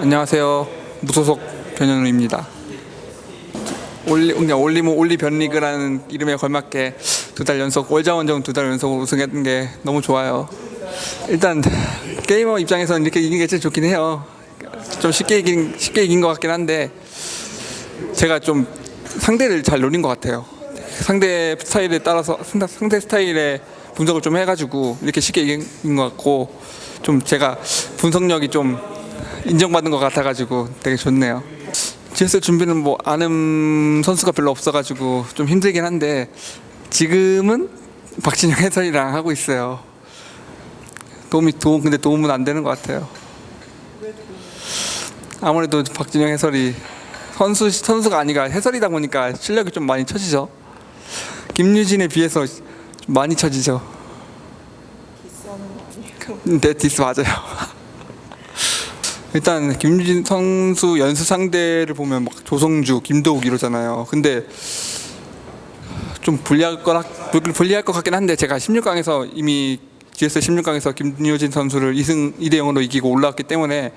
안녕하세요. 무소속 변현우입니다. 올리 그냥 올리모 올리변리그라는 이름에 걸맞게 두 달 연속 월자원정 두 달 연속 우승했던 게 너무 좋아요. 일단 게이머 입장에서는 이렇게 이긴 게 제일 좋긴 해요. 좀 쉽게 이긴 쉽게 이긴 것 같긴 한데 제가 좀 상대를 잘 노린 것 같아요. 상대 스타일에 따라서 상대 스타일에 분석을 좀 해가지고 이렇게 쉽게 이긴 것 같고 좀 제가 분석력이 좀 인정받은 것 같아가지고 되게 좋네요. GS 준비는 뭐 아는 선수가 별로 없어가지고 좀 힘들긴 한데 지금은 박진영 해설이랑 하고 있어요. 도움이 도움 근데 도움은 안 되는 것 같아요. 아무래도 박진영 해설이 선수 선수가 아니라 해설이다 보니까 실력이 좀 많이 처지죠. 김유진에 비해서 좀 많이 처지죠. 네 디스 맞아요. 일단 김유진 선수 연수 상대를 보면 막 조성주, 김도욱 이러잖아요. 근데 좀 불리할 거라 불리할 것 같긴 한데 제가 16강에서 이미 GS 16강에서 김유진 선수를 2승 2대 0으로 이기고 올라왔기 때문에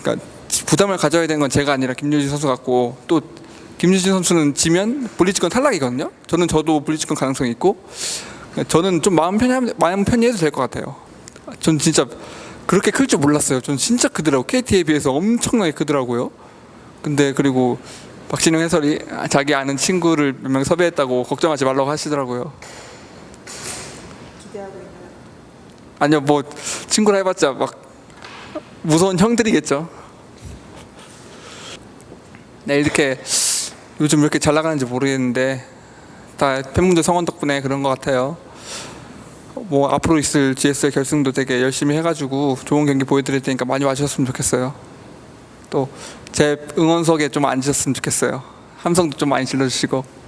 그러니까 부담을 가져야 되는 건 제가 아니라 김유진 선수 같고 또 김유진 선수는 지면 블리츠건 탈락이거든요. 저는 저도 블리츠건 가능성이 있고 저는 좀 마음 편히 마음 편히 해도 될 것 같아요. 전 진짜 그렇게 클 줄 몰랐어요. 전 진짜 크더라고. KT에 비해서 엄청나게 크더라고요. 근데 그리고 박진영 해설이 자기 아는 친구를 몇 명 섭외했다고 걱정하지 말라고 하시더라고요. 아니요, 뭐 친구라 해봤자 막 무서운 형들이겠죠. 네, 이렇게 요즘 왜 이렇게 잘 나가는지 모르겠는데 다 팬분들 성원 덕분에 그런 것 같아요. 뭐 앞으로 있을 GS의 결승도 되게 열심히 해가지고 좋은 경기 보여드릴 테니까 많이 와주셨으면 좋겠어요. 또 제 응원석에 좀 앉으셨으면 좋겠어요. 함성도 좀 많이 질러주시고